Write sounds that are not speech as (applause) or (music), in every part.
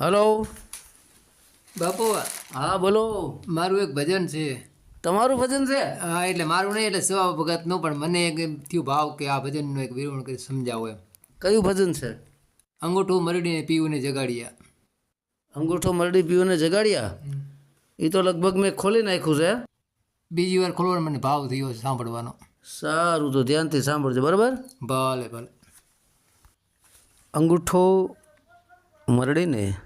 Hello. બાપુ હા બોલો. મારું એક ભજન છે. તમારું ભજન છે? હા એટલે મારું નહીં એટલે સેવા ભગતનું પણ મને એક થયું ભાવ કે આ ભજનનું એક વિરવણ કરી સમજાવો એમ. કયું ભજન છે? અંગૂઠું મરડીને પીવુંને જગાડ્યા. અંગૂઠો મરડી પીઓને જગાડ્યા? એ તો લગભગ મેં ખોલી નાખ્યું છે બીજી વાર ખોલવાનો મને ભાવ થયો છે સાંભળવાનો. સારું તો ધ્યાનથી સાંભળજો બરાબર? ભલે ભલે. અંગૂઠો મરડીને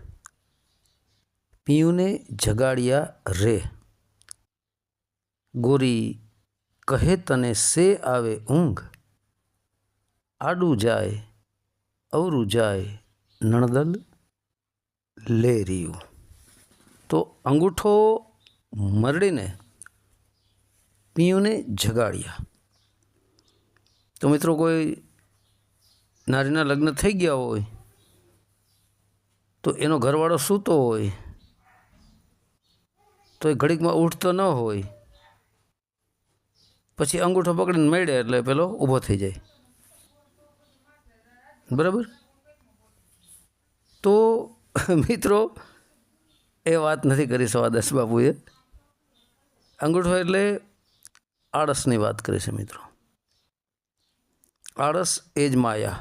પીયુને જગાડ્યા રે. ગોરી કહે, તને સે આવે ઊંઘ? આડું જાય, અવરું જાય, નણદલ લે રહ્યું તો અંગૂઠો મરડીને પીયુને જગાડ્યા. તો મિત્રો કોઈ નારીના લગ્ન થઈ ગયા હોય, તો એનો ઘરવાળો સૂતો હોય તો એ ઘડીકમાં ઉઠતો ન હોય. પછી અંગૂઠો પકડીને મળે એટલે પેલો ઊભો થઈ જાય. બરાબર? તો (laughs) મિત્રો, એ વાત નથી કરી સવાદાસ બાપુએ. અંગૂઠો એટલે આળસની વાત કરી છે મિત્રો. આળસ એ જ માયા.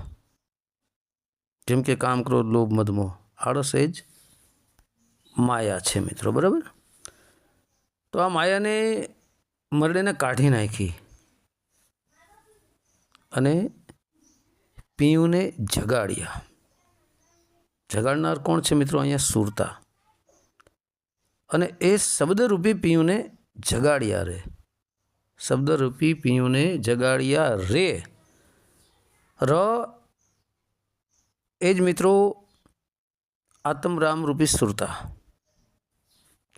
જેમ કે કામ, ક્રોધ, લોભ, મદમો. આળસ એ જ માયા છે મિત્રો. બરાબર? તો આ માયાને મરડેને કાઢી નાખી. અને પીયુને જગાડ્યા. જગાડનાર કોણ છે મિત્રો? અહીંયા સુરતા. અને એ શબ્દરૂપી પીયુને જગાડ્યા રે. શબ્દરૂપી પીયુને જગાડ્યા રે. ર, એ જ મિત્રો આત્મ રામ રૂપી સુરતા.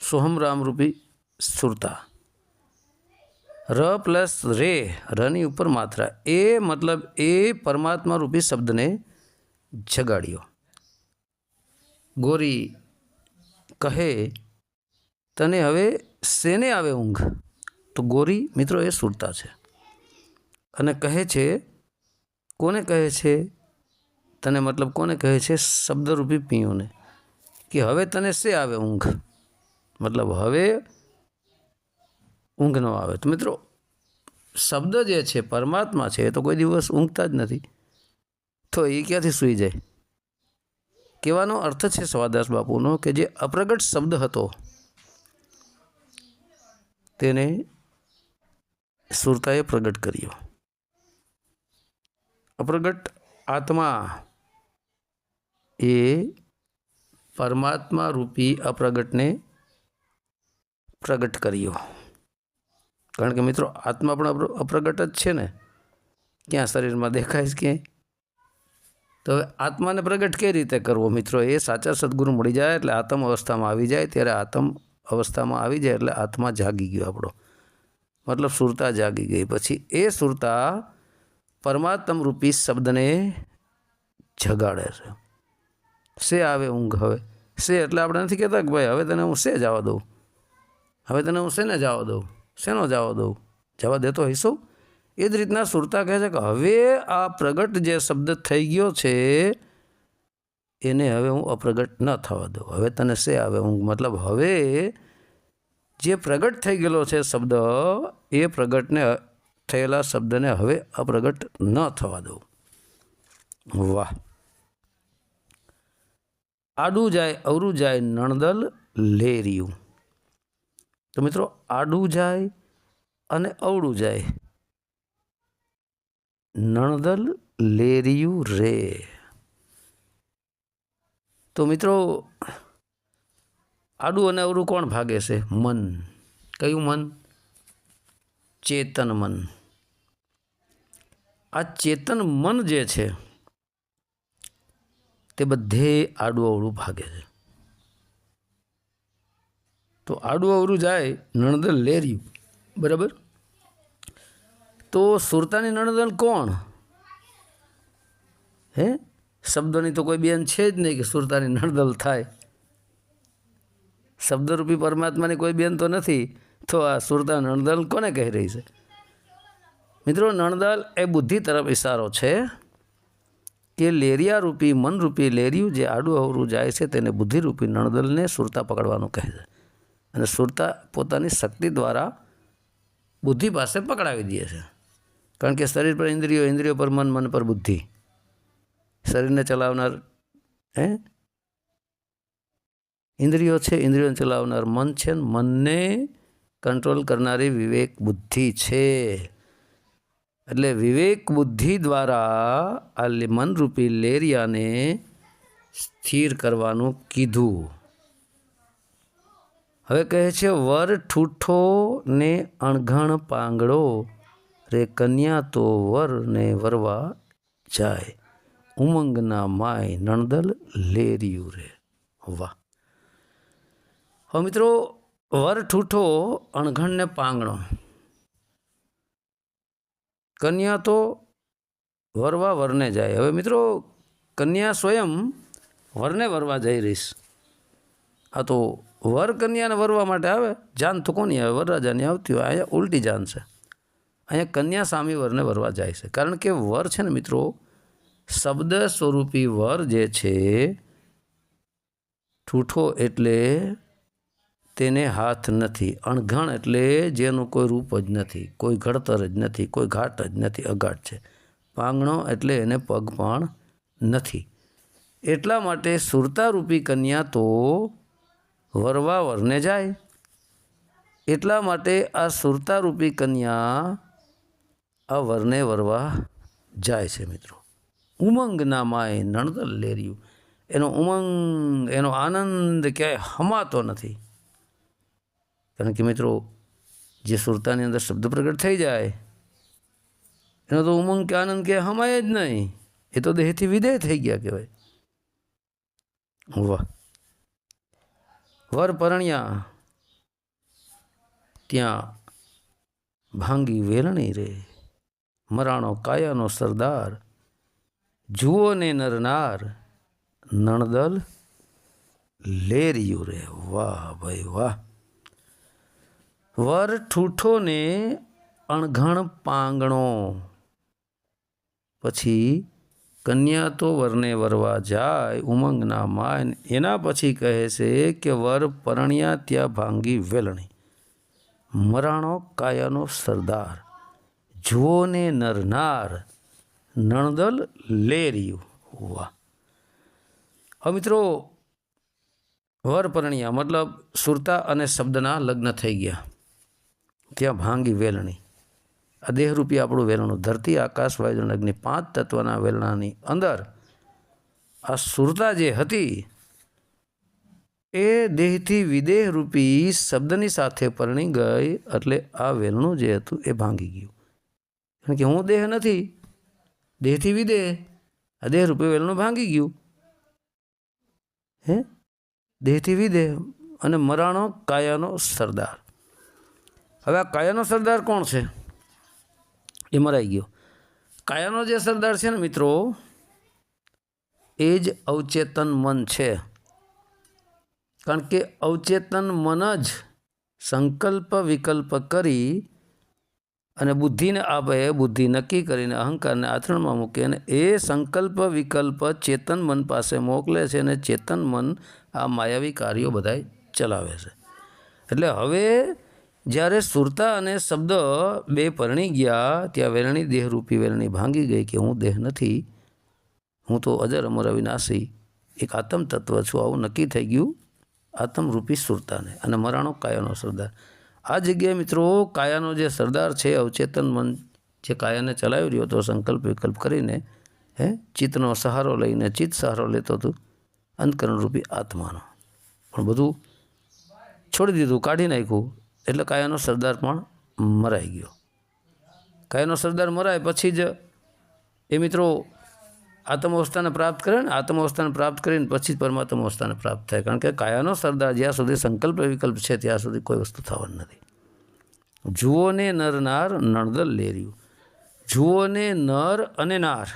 સોહમ રામ રૂપી સુરતા. ર પ્લસ રે, રની ઉપર માત્રા. એ મતલબ એ પરમાત્મા રૂપી શબ્દને જગાડ્યો. ગોરી કહે, તને હવે શેને આવે ઊંઘ? તો ગોરી, મિત્રો, એ સુરતા છે. અને કહે છે, કોને કહે છે? તને મતલબ કોને કહે છે? શબ્દરૂપી પીઓને. કે હવે તને શે આવે ઊંઘ? મતલબ હવે ઊંઘ ન આવે. તો મિત્રો, શબ્દ જે છે, પરમાત્મા છે, એ તો કોઈ દિવસ ઊંઘતા જ નથી. તો એ ક્યાંથી સૂઈ જાય? કહેવાનો અર્થ છે સ્વાદાસ બાપુનો કે જે અપ્રગટ શબ્દ હતો, તેને સુરતાએ પ્રગટ કર્યો. અપ્રગટ આત્મા એ પરમાત્મા રૂપી અપ્રગટને પ્રગટ કર્યો. કારણ કે મિત્રો, આત્મા પણ અપ્ર- અપ્રગટ જ છે ને? ક્યાં શરીરમાં દેખાય છે ક્યાંય? તો હવે આત્માને પ્રગટ કઈ રીતે કરવો મિત્રો? એ સાચા સદગુરુ મળી જાય એટલે આત્મ અવસ્થામાં આવી જાય, ત્યારે આત્મ અવસ્થામાં આવી જાય એટલે આત્મા જાગી ગયો આપણો. મતલબ સુરતા જાગી ગઈ. પછી એ સુરતા પરમાત્મ રૂપી શબ્દને જગાડે છે. શે આવે ઊંઘ હવે? શે એટલે આપણે નથી કહેતા કે ભાઈ, હવે તને હું શે જવા દઉં? હવે તને હું શેને જવા દઉં? શેનો જવા દઉં? જવા દેતો હઈશો? એ જ રીતના સુરતા કહે છે કે હવે આ પ્રગટ જે શબ્દ થઈ ગયો છે, એને હવે હું અપ્રગટ ન થવા દઉં. હવે તને શે આવે? હું મતલબ હવે જે પ્રગટ થઈ ગયેલો છે શબ્દ, એ પ્રગટને, થયેલા શબ્દને હવે અપ્રગટ ન થવા દઉં. વાહ. આડું જાય, અવરું જાય નણદલ લેરિયું. તો મિત્રો, આડું જાય અને અવળું જાય. નણદલ લેરિયું રે. તો મિત્રો, આડું અને અવરું કોણ ભાગે છે? મન. કયું મન? ચેતન મન. આ ચેતન મન જે છે, તે બધે આડું અવળું ભાગે છે. તો આડું અવરું જાય નણદલ લેર્યું બરાબર? તો સુરતાની નણદલ કોણ? હે? શબ્દોની તો કોઈ બેન છે જ નહીં કે સુરતાની નણદલ થાય. શબ્દરૂપી પરમાત્માની કોઈ બેન તો નથી, તો આ સુરતા નણદલ કોને કહી રહી છે? મિત્રો નણદલ એ બુદ્ધિ તરફ ઇશારો છે કે લેરિયારૂપી મનરૂપી લેરિયું જે આડું અવરું જાય છે તેને બુદ્ધિરૂપી નણદલને સુરતા પકડવાનું કહે છે. અને સુરતા પોતાની શક્તિ દ્વારા બુદ્ધિ પાસે પકડાવી દે છે. કારણ કે શરીર પર ઇન્દ્રિયો ઇન્દ્રિયો પર મન મન પર બુદ્ધિ. શરીરને ચલાવનાર, હે? ઇન્દ્રિયો છે, ઇન્દ્રિયોને ચલાવનાર મન છે મનને કંટ્રોલ કરનારી વિવેક બુદ્ધિ છે. એટલે વિવેક બુદ્ધિ દ્વારા આ મનરૂપી લેરિયાને સ્થિર કરવાનું કીધું. હવે કહે છે, વર ઠૂઠો ને અણઘણ પાંગડો રે કન્યા તો વર ને વરવા જાય. ઉમંગના માય નણદલ લેરિયું રે. વાહ. હવે મિત્રો, વર ઠૂઠો, અણઘણ ને પાંગણો કન્યા તો વરવા વરને જાય. હવે મિત્રો, કન્યા સ્વયં વરને વરવા જઈ રહીશ. આ તો વર કન્યાને વરવા માટે આવે, જાન તો કોની આવે? વરરાજાની આવતી હોય. અહીંયા ઉલટી જાન છે. અહીંયા કન્યા સામી વરને વરવા જાય છે. કારણ કે વર છે ને મિત્રો, શબ્દ સ્વરૂપી વર જે છે, ઠૂઠો એટલે તેને હાથ નથી. અણઘણ એટલે જેનું કોઈ રૂપ જ નથી, કોઈ ઘડતર જ નથી, કોઈ ઘાટ જ નથી અઘાટ છે. પાંગણો એટલે એને પગ પણ નથી. એટલા માટે સુરતારૂપી કન્યા તો વરવા વરને જાય. એટલા માટે આ સુરતારૂપી કન્યા આ વરને વરવા જાય છે મિત્રો. ઉમંગના માએ નણદલ લેરિયું એનો ઉમંગ, એનો આનંદ ક્યાંય હમાતો નથી. કારણ કે મિત્રો, જે સુરતાની અંદર શબ્દ પ્રગટ થઈ જાય, એનો તો ઉમંગ કે આનંદ કે હમાય જ નહીં. એ તો દેહથી વિદેહ થઈ ગયા કહેવાય. વાહ. વર પરણ્યા, ત્યાં ભાંગી વેલણી રે. મરાણો કાયાનો સરદાર, જુઓ ને નરનાર, નણદલ લેરિયું રે. વાહ ભાઈ વાહ. વર ઠૂઠો ને અણઘણ પાંગણો. પછી કન્યા તો વરને વરવા જાય ઉમંગના માય. એના પછી કહે છે કે વર પરણ્યા ત્યાં ભાંગી વેલણી. મરાણો કાયાનો સરદાર. જુઓ ને નરનાર. નણદલ લેરિયું વાહ. મિત્રો, વર પરણ્યા મતલબ સુરતા અને શબ્દના લગ્ન થઈ ગયા. ત્યાં ભાંગી વેલણી. આ દેહરૂપી આપણું વેલણું. ધરતી, આકાશ, વાયુ અગ્નિ પાંચ તત્વના વેલણાની અંદર આ સુરતા જે હતી એ દેહથી વિદેહરૂપી શબ્દની સાથે પરણી ગઈ એટલે આ વેલણું જે હતું એ ભાંગી ગયું. કારણ કે હું દેહ નથી, દેહથી વિદેહ, આ દેહરૂપી વેલણું ભાંગી ગયું. હે? દેહથી વિદેહ અને મરાણો કાયાનો સરદાર. હવે આ કાયાનો સરદાર કોણ છે? એ મરાઈ ગયો. કાયાનો જે સરદાર છે ને મિત્રો, એ જ અવચેતન મન છે. કારણ કે અવચેતન મન જ સંકલ્પ વિકલ્પ કરી અને બુદ્ધિને આપે બુદ્ધિ નક્કી કરીને અહંકારને આચરણમાં મૂકે અને એ સંકલ્પ વિકલ્પ ચેતન મન પાસે મોકલે છે અને ચેતન મન આ માયાવી કાર્યો બધાય ચલાવે છે. એટલે હવે જ્યારે સુરતા અને શબ્દ બે પરણી ગયા, ત્યાં વેરણી દેહરૂપી વેરણી ભાંગી ગઈ કે હું દેહ નથી, હું તો અજર અમર અવિનાશી. એક આત્મ તત્વ છું, આવું નક્કી થઈ ગયું આત્મરૂપી સુરતાને. અને મરાણો કાયાનો સરદાર. આ જગ્યાએ મિત્રો, કાયાનો જે સરદાર છે, અવચેતન મન જે કાયાને ચલાવી રહ્યો હતો, સંકલ્પ વિકલ્પ કરીને, હે, ચિત્તનો સહારો લઈને, ચિત્ત સહારો લેતો હતો, અંતકરણરૂપી આત્માનો. પણ બધું છોડી દીધું, કાઢી નાખ્યું. એટલે કાયાનો સરદાર પણ મરાઈ ગયો. કાયાનો સરદાર મરાય પછી જ એ મિત્રો આત્મ અવસ્થાને પ્રાપ્ત કરે ને આત્મ અવસ્થાને પ્રાપ્ત કરીને પછી જ પરમાત્મવસ્થાને પ્રાપ્ત થાય. કારણ કે કાયાનો સરદાર જ્યાં સુધી સંકલ્પ વિકલ્પ છે, ત્યાં સુધી કોઈ વસ્તુ થવાની નથી. જુઓ ને નર નાર નણદલ લેર્યું. જુઓ ને નર અને નાર.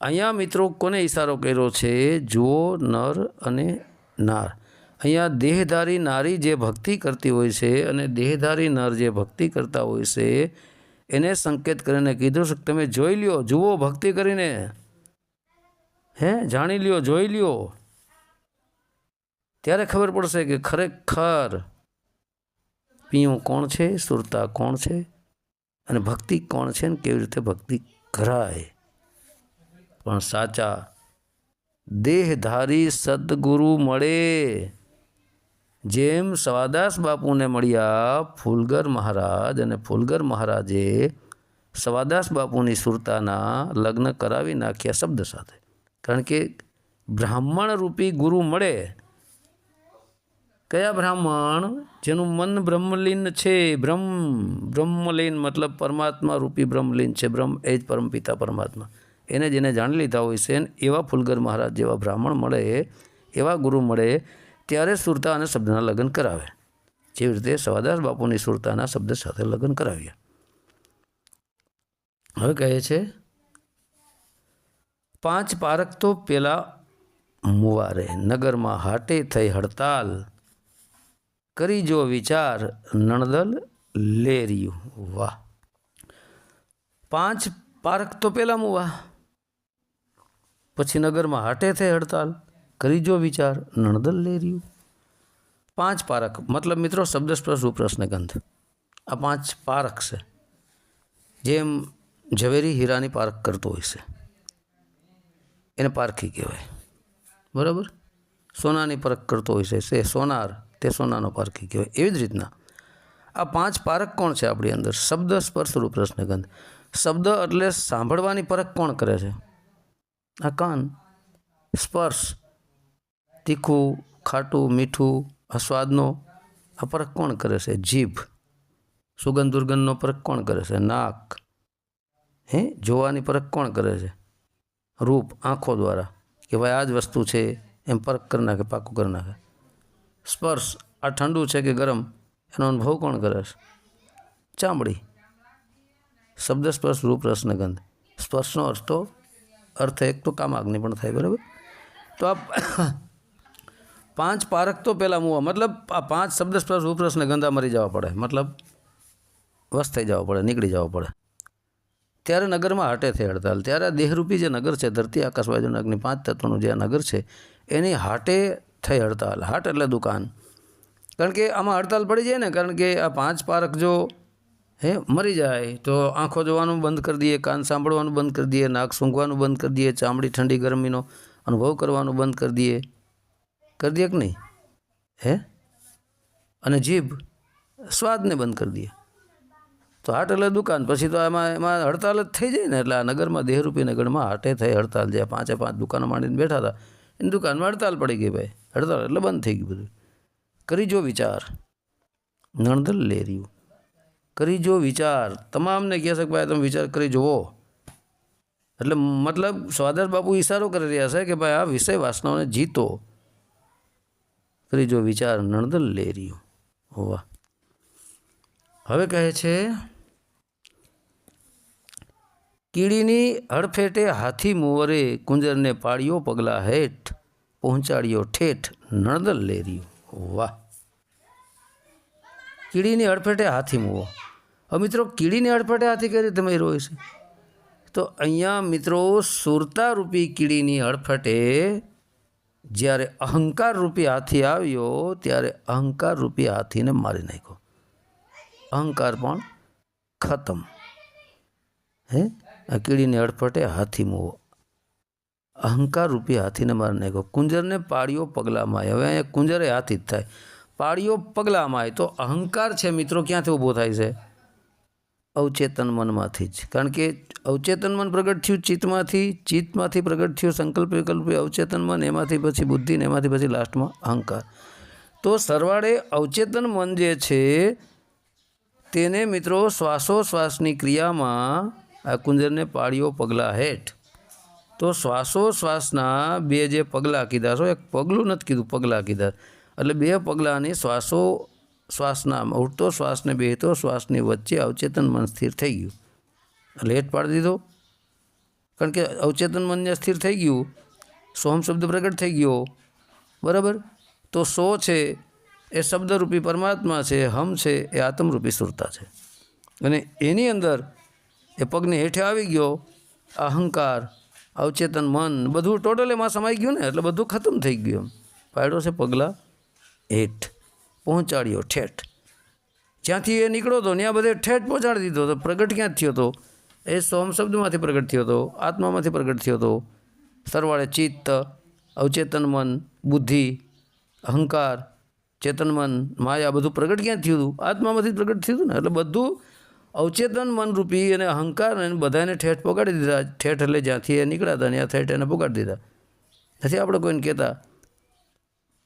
અહીંયા મિત્રો કોને ઈશારો કર્યો છે? જુઓ નર અને નાર. અહીંયા દેહધારી નારી જે ભક્તિ કરતી હોય છે અને દેહધારી નર જે ભક્તિ કરતા હોય છે, એને સંકેત કરીને કીધું છે તમે જોઈ લ્યો, જુઓ ભક્તિ કરીને. હે, જાણી લ્યો, જોઈ લ્યો. ત્યારે ખબર પડશે કે ખરેખર પીયું કોણ છે, સુરતા કોણ છે, અને ભક્તિ કોણ છે ને કેવી રીતે ભક્તિ કરાય. પણ સાચા, દેહધારી સદગુરુ મળે. જેમ સવાદાસ બાપુને મળ્યા ફૂલગર મહારાજ અને ફૂલગર મહારાજે સવાદાસ બાપુની સુરતાના લગ્ન કરાવી નાખ્યા શબ્દ સાથે. કારણ કે બ્રાહ્મણ રૂપી ગુરુ મળે. કયા બ્રાહ્મણ? જેનું મન બ્રહ્મલીન છે. બ્રહ્મ, બ્રહ્મલીન મતલબ પરમાત્મા રૂપી બ્રહ્મલીન છે. બ્રહ્મ એ જ પરમપિતા પરમાત્મા. એને જેને જાણી લીધા હોય છે એવા ફૂલગર મહારાજ જેવા બ્રાહ્મણ મળે, એવા ગુરુ મળે. ત્યારે સુરતા અને શબ્દના લગ્ન કરાવે. જેવી રીતે સવાદાસ બાપુની સુરતાના શબ્દ સાથે લગ્ન કરાવ્યા. હવે કહે છે, પાંચ પારક તો પેલા મુવારે, નગરમાં હાટે થઈ હડતાલ. કરી જો વિચાર, નણદલ લેરિયું. વાહ! પાંચ પારક તો પેલા મુવા. પછી નગરમાં હાટે થઈ હડતાલ. કરી જો વિચાર, નણદલ લેરિયું પાંચ પારક, મતલબ મિત્રો શબ્દ સ્પર્શ ગંધ. આ પાંચ પારક છે, જેમ ઝવેરી હીરાની પારખ કરતો હોય છે. એને પારખી કહેવાય. બરાબર? સોનાની પરખ કરતો હોય છે, તે સોનાર, તે સોનાનો પારખી કહેવાય. એવી જ રીતના આ પાંચ પારખ કોણ છે આપણી અંદર? શબ્દ સ્પર્શ રૂપરસને ગંધ. શબ્દ એટલે સાંભળવાની પરખ કોણ કરે છે? આ કાન, સ્પર્શ તીખું, ખાટું, મીઠું આ સ્વાદનો આ પરખ કોણ કરે છે? જીભ. સુગંધ દુર્ગંધનો પરખ કોણ કરે છે? નાક. હે? જોવાની પરખ કોણ કરે છે? રૂપ, આંખો દ્વારા. કે ભાઈ આ જ વસ્તુ છે, એમ પરખ કરી નાખે, પાકું કરી નાખે. સ્પર્શ, આ ઠંડુ છે કે ગરમ, એનો અનુભવ કોણ કરે છે? ચામડી. શબ્દ સ્પર્શ રૂપ રસને ગંધ સ્પર્શનો અર્થ તો, અર્થ એક તો કામાગ્નિ પણ થાય, બરાબર? તો આ પાંચ પારક તો પહેલાં મુવા. મતલબ આ પાંચ શબ્દ સ્પર્શ ઉપરસને ગંદા મરી જવા પડે. મતલબ વસ થઈ જવા પડે, નીકળી જવા પડે. ત્યારે નગરમાં હાટે થઈ હડતાલ. ત્યારે આ દેહરૂપી જે નગર છે, ધરતી આકાશ વાયુના અગ્નિ પાંચ તત્વનું જે નગર છે, એની હાટે થઈ હડતાલ. હાટ એટલે દુકાન. કારણ કે આમાં હડતાલ પડી જાય ને, કારણ કે આ પાંચ પારક જો, હે, મરી જાય, તો આંખો જોવાનું બંધ કરી દઈએ, કાન સાંભળવાનું બંધ કરી દઈએ, નાક સૂંઘવાનું બંધ કરી દઈએ, ચામડી ઠંડી ગરમીનો અનુભવ કરવાનું બંધ કરી દઈએ. કરી દે કે નહીં? હે? અને જીભ સ્વાદને બંધ કરી દઈએ તો હાટ એટલે દુકાન. પછી તો એમાં એમાં હડતાલ જ થઈ જાય ને. એટલે આ નગરમાં, દેહરૂપી નગરમાં હાટે થઈ હડતાલ. જે પાંચે પાંચ દુકાનો માંડીને બેઠા હતા. એની દુકાનમાં હડતાલ પડી ગઈ ભાઈ. હડતાલ એટલે બંધ થઈ ગયું બધું. કરી જો વિચાર. નણદલ લેર્યું કરી જો વિચાર. તમામને કહે છે કે ભાઈ, તમે વિચાર કરી જુઓ. એટલે મતલબ સ્વાદર બાપુ ઈશારો કરી રહ્યા છે કે ભાઈ, આ વિષય વાસનાઓને જીતો. કરી જો વિચાર નણદલ લેર્યું હોવા. હવે કહે છે, કીડીની હડફેટે હાથી મુવરે કુંજરને પાડ્યો પગલા હેઠ, પહોંચાડ્યો ઠેઠ નણદલ લેર્યું વાહ કીડીની હડફેટે હાથી મૂવો. હવે મિત્રો, કીડીની હડફેટે હાથી કઈ રીતે હોય છે તો અહીંયા મિત્રો સુરતા રૂપી કીડીની હડફેટે જ્યારે અહંકાર રૂપી હાથી આવ્યો, ત્યારે અહંકાર રૂપી હાથીને મારી નાખ્યો. અહંકાર પણ ખતમ. હે? આ કીડીની અડફટે હાથી મૂવો. અહંકાર રૂપી હાથીને મારી નાખ્યો. કુંજરને પાળીઓ પગલામાં હવે અહીંયા કુંજરે હાથી જ થાય. પાળીઓ પગલામાં તો અહંકાર છે મિત્રો, ક્યાંથી ઊભો થાય છે? અવચેતન મનમાંથી જ. કારણ કે અવચેતન મન પ્રગટ થયું ચિત્તમાંથી ચિત્તમાંથી પ્રગટ થયું સંકલ્પ વિકલ્પ અવચેતન મન, એમાંથી પછી બુદ્ધિ ને એમાંથી પછી લાસ્ટમાં અહંકાર. તો સરવાળે અવચેતન મન જે છે, તેને મિત્રો શ્વાસોશ્વાસની ક્રિયામાં આ કુંજરને પાળીઓ પગલાં હેઠ. તો શ્વાસોશ્વાસના બે જે પગલાં કીધા છો એક પગલું નથી કીધું, પગલાં કીધા. એટલે બે પગલાંની શ્વાસો શ્વાસના ઉઠતો શ્વાસને બેહતો, શ્વાસની વચ્ચે અવચેતન મન સ્થિર થઈ ગયું. એટલે પાડી દીધો. કારણ કે અવચેતન મન જ્યાં સ્થિર થઈ ગયું, સોમ શબ્દ પ્રગટ થઈ ગયો. બરાબર? તો સો છે એ શબ્દરૂપી પરમાત્મા છે, હમ છે, એ આત્મરૂપી સુરતા છે. અને એની અંદર એ પગને હેઠે આવી ગયો, અહંકાર, અવચેતન મન, બધું ટોટલ એમાં સમાઈ ગયું ને, એટલે બધું ખતમ થઈ ગયું એમ. પાડ્યો છે પગલાં હેઠ. પહોંચાડ્યો ઠેઠ. જ્યાંથી એ નીકળો હતો ત્યાં બધે ઠેઠ પહોંચાડી દીધો હતો. પ્રગટ ક્યાં થયો હતો? એ સોમ શબ્દમાંથી પ્રગટ થયો હતો, આત્મામાંથી પ્રગટ થયો હતો. સરવાળે ચિત્ત, અવચેતન મન, બુદ્ધિ, અહંકાર, ચેતન મન, માયા બધું પ્રગટ ક્યાં થયું હતું? આત્મામાંથી પ્રગટ થયું હતું ને? એટલે બધું અવચેતન મનરૂપી અને અહંકાર અને બધાને ઠેઠ પોગાડી દીધા. ઠેઠ એટલે જ્યાંથી એ નીકળ્યા હતા ત્યાં ઠેઠ એને પોગાડી દીધા. નથી આપણે કોઈને કહેતા?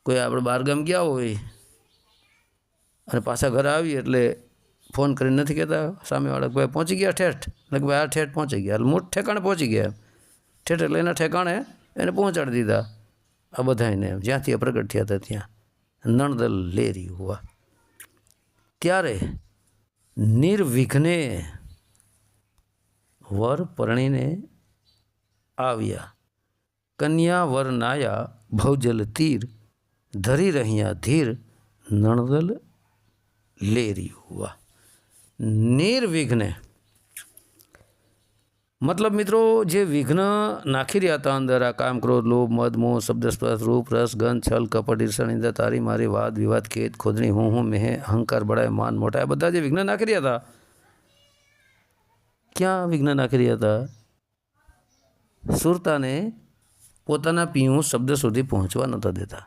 કોઈ આપણે બહારગામ ગયા હોય અને પાછા ઘરે આવી એટલે ફોન કરીને નથી કહેતા. સામેવાળા ભાઈ પહોંચી ગયા ઠેઠ? એટલે ભાઈ આ ઠેઠ પહોંચી ગયા. મોટ ઠેકાણે પહોંચી ગયા ઠેઠ એટલે એના ઠેકાણે એને પહોંચાડી દીધા. આ બધાને જ્યાંથી એ પ્રગટ થયા હતા ત્યાં. નણદલ લેરી હુવા ત્યારે નિર્વિઘ્ને વર પરણીને આવ્યા. કન્યા વર નાયા ભવજલ તીર, ધરી રહ્યા ધીર, નણદલ લેરી હુવા નિર્વિઘ્ને મતલબ મિત્રો જે વિઘ્ન નાખી રહ્યા હતા અંદર આ કામ ક્રોધ લોભ મદ મોહ શબ્દ સ્પર્શ રૂપ રસ ગંધ છલ કપટ ઈર્ષણ નિંદા તારી મારી વાદ વિવાદ ખેત ખોદણી હું હું મેહ અહંકાર બળાય માન મોટા આ બધા જે વિઘ્ન નાખી રહ્યા હતા ક્યાં વિઘ્ન નાખી રહ્યા હતા સુરતાને પોતાના પીવું શબ્દ સુધી પહોંચવા નહોતા દેતા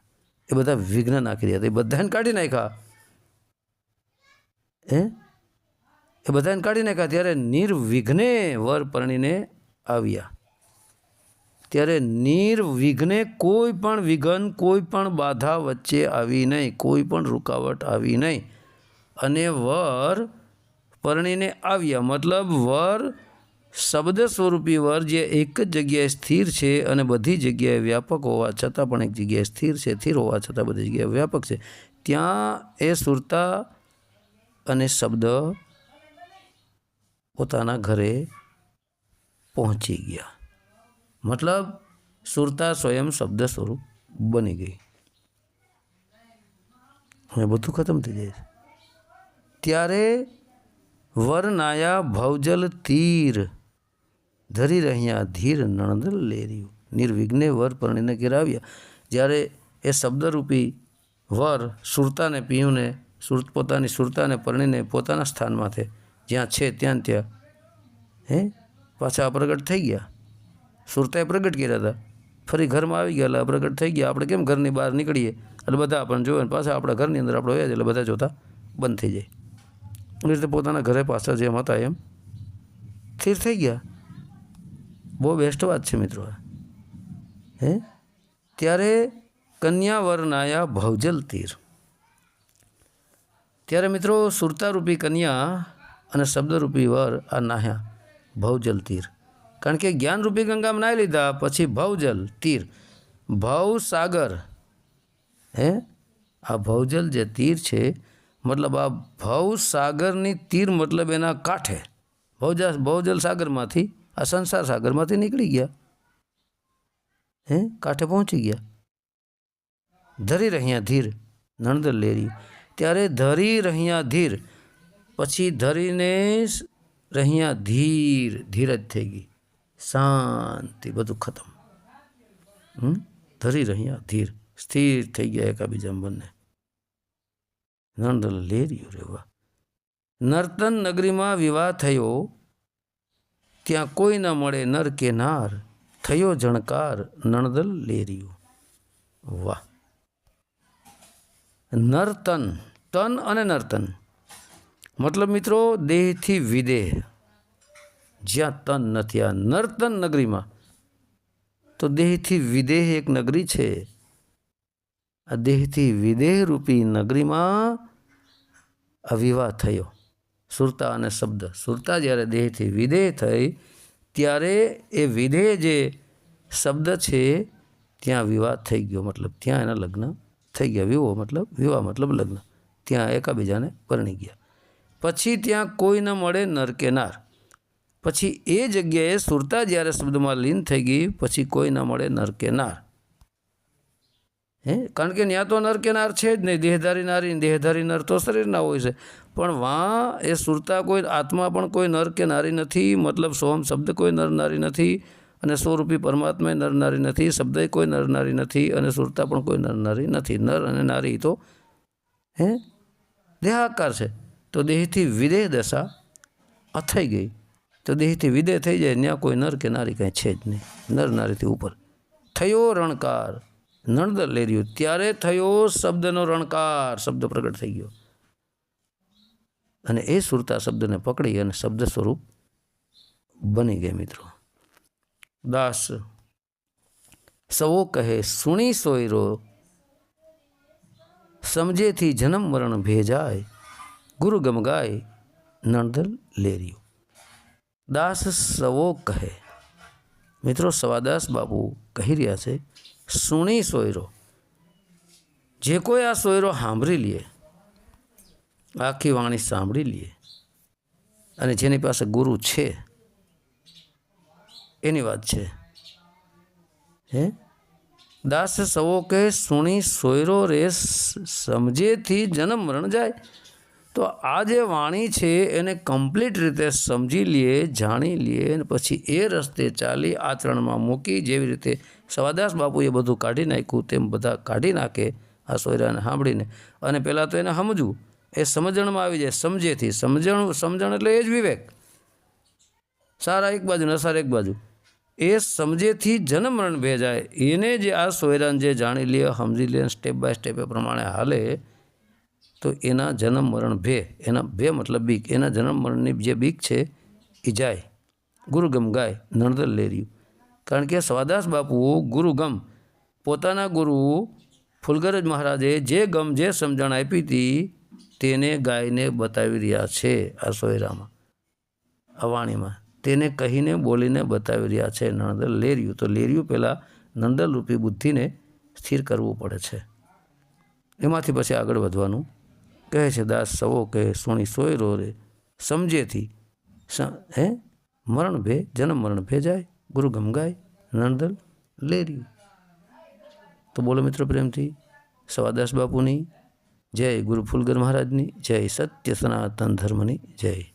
એ બધા વિઘ્ન નાખી રહ્યા હતા એ બધાને કાઢી નાખ્યા હે? એ બધાને કાઢી નાખ્યા. ત્યારે નિર્વિઘ્ને વર પરણીને આવ્યા. ત્યારે નિર્વિઘ્ને કોઈ પણ વિઘ્ન, કોઈ પણ બાધા વચ્ચે આવી નહીં. કોઈ પણ રૂકાવટ આવી નહીં. અને વર પરણીને આવ્યા. મતલબ વર શબ્દ સ્વરૂપી વર જે એક જ જગ્યાએ સ્થિર છે અને બધી જગ્યાએ વ્યાપક હોવા છતાં પણ એક જગ્યાએ સ્થિર છે. સ્થિર હોવા છતાં બધી જગ્યાએ વ્યાપક છે. ત્યાં એ સુરતા અને શબ્દ પોતાના ઘરે પહોંચી ગયા. મતલબ સુરતા સ્વયં શબ્દ સ્વરૂપ બની ગઈ. હવે બધું ખતમ થઈ જાય. છે ત્યારે વરનાયા ભવજલ તીર ધરી રહ્યા ધીર નણંદ લેર્યું. નિર્વિઘ્ને વર પરણીને ઘેરાવ્યા જ્યારે એ શબ્દરૂપી વર સુરતાને, પીયુંને સુર પોતાની સુરતાને પરણીને પોતાના સ્થાનમાંથી જ્યાં છે ત્યાં ત્યાં, હે? પાછા અપ્રગટ થઈ ગયા. સુરતાએ પ્રગટ કર્યા હતા. ફરી ઘરમાં આવી ગયા, એટલે અપ્રગટ થઈ ગયા. આપણે કેમ ઘરની બહાર નીકળીએ? એટલે બધા આપણને જોવે પાછા આપણા ઘરની અંદર આપણે હોય એટલે બધા જોતા બંધ થઈ જાય. એ રીતે પોતાના ઘરે પાછા જેમ હતા એમ સ્થિર થઈ ગયા. બહુ બેસ્ટ વાત છે મિત્રો હે? ત્યારે કન્યાવરનાયા ભવજલ તીર. ત્યારે મિત્રો સુરતારૂપી કન્યા અને શબ્દરૂપી વર આ નાહ્યા. ભવજલ તીર. કારણ કે જ્ઞાનરૂપી ગંગામાં નાહી લીધા, પછી ભવજલ તીર. ભવસાગર. હે? આ ભવજલ જે તીર છે, મતલબ આ ભવસાગરની તીર મતલબ એના કાંઠે. ભવજા, ભવજલ સાગરમાંથી, આ સંસાર સાગરમાંથી નીકળી ગયા. હે? કાંઠે પહોંચી ગયા. ધરી રહ્યા ધીર નણદર લેરી. ત્યારે ધરી રહ્યા ધીર. પછી ધરીને સ- રહ્યા ધીર. ધીરજ થઈ ગઈ. શાંતિ, બધું ખતમ. હમ? ધરી રહ્યા ધીર. સ્થિર થઈ ગયા એકાબીજા બંને. નણદલ લેર્યું રેવા નર્તન નગરીમાં વિવાહ થયો. ત્યાં કોઈ ન મળે નર કે નાર. થયો જણકાર. નણદલ લેર્યું વાહ. નર્તન, તન અને નર્તન. મતલબ મિત્રો, દેહથી વિદેહ. જ્યાં તન નથી, આ નર્તન નગરીમાં. તો દેહથી વિદેહ એક નગરી છે. આ દેહથી વિદેહ રૂપી નગરીમાં આ વિવાહ થયો. સુરતા અને શબ્દ. સુરતા જ્યારે દેહથી વિદેહ થઈ, ત્યારે એ વિદેહ જે શબ્દ છે, ત્યાં વિવાહ થઈ ગયો. મતલબ ત્યાં એના લગ્ન થઈ ગયા, વિવો મતલબ વિવાહ મતલબ લગ્ન. ત્યાં એકાબીજાને પરણી ગયા. પછી ત્યાં કોઈ ન મળે નર કે પછી એ જગ્યાએ સુરતા જ્યારે શબ્દમાં લીન થઈ ગઈ, પછી કોઈ ન મળે નરકેનાર. હે? કારણ કે ત્યાં તો નર કે છે જ નહીં. દેહધારી નારી, દેહધારી નર તો શરીરના હોય છે. પણ વાં એ સુરતા કોઈ, આત્મા પણ કોઈ નર કે નારી નથી, મતલબ સોમ શબ્દ કોઈ નર નારી નથી. અને સ્વરૂપી પરમાત્મા નર નારી નથી શબ્દ કોઈ નર નારી નથી અને સુરતા પણ કોઈ નર નારી નથી. નર અને નારી તો, હે? દેહાકાર છે. તો દેહથી વિદેહ દશા અથઈ ગઈ. તો દેહથી વિદેહ થઈ જાય ત્યાં કોઈ નર કે નારી કાંઈ છે જ નહીં. નર નારીથી ઉપર. થયો રણકાર. નણદર લેર્યું ત્યારે થયો શબ્દનો રણકાર. શબ્દ પ્રગટ થઈ ગયો. અને એ સુરતા શબ્દને પકડી અને શબ્દ સ્વરૂપ બની ગયા મિત્રો. દાસ. સવો કહે, સુણી સોયરો, સમજેથી જન્મ મરણ ભેજાય, ગુરુ ગમગાય નણદલ લેરિયો. દાસ સવો કહે, મિત્રો, સવાદાસ બાપુ કહી રહ્યા છે, સુણી સોયરો, જે કોઈ આ સોયરો સાંભળી લે, આખી વાણી સાંભળી લે, અને જેની પાસે ગુરુ છે એની વાત છે. હે? દાસ સવો કે સુણી સોયરો રે સમજેથી જન્મ મરણ જાય. તો આ જે વાણી છે એને કમ્પ્લીટ રીતે સમજી લઈએ જાણી લઈએ અને પછી એ રસ્તે ચાલી આચરણમાં મૂકી જેવી રીતે સવાદાસ બાપુએ બધું કાઢી નાખ્યું તેમ બધા કાઢી નાખે આ સોયરાને સાંભળીને. અને પહેલાં તો એને સમજવું. એ સમજણમાં આવી જાય, સમજેથી. સમજણ સમજણ એટલે એ જ વિવેક. સારા એક બાજુ ને સારા એક બાજુ. એ સમજેથી જન્મ મરણ ભેજાય. એને જે આ સોયરાન જે જાણી લે, સમજી લે સ્ટેપ બાય સ્ટેપ એ પ્રમાણે હાલે, તો એના જન્મ મરણ ભે. એના ભે મતલબ બીક. એના જન્મ મરણની જે બીક છે, એ જાય. ગુરુગમ ગાય નણદર લેર્યું. કારણ કે સ્વાદાસ બાપુ, ગુરુગમ, પોતાના ગુરુ ફુલગરજ મહારાજે જે ગમ, જે સમજણ આપી હતી, તેને ગાયને બતાવી રહ્યા છે આ સોયરામાં, આ વાણીમાં. તેને કહીને બોલીને બતાવી રહ્યા છે. નણદર લેર્યું. તો લેર્યું પહેલાં નંદલ રૂપી બુદ્ધિને સ્થિર કરવું પડે છે. એમાંથી પછી આગળ વધવાનું. કહે છે, દાસ સવો કહે સોણી સોયરો રે સમજેથી સ- હે? મરણ ભે, જન્મ મરણ ભે જાય. ગુરુ ગમગાય નણદલ લેર્યું. તો બોલો મિત્રો પ્રેમથી, સવાદાસ બાપુની જય ગુરુ ફુલગર મહારાજની, જય સત્ય સનાતન ધર્મની જય.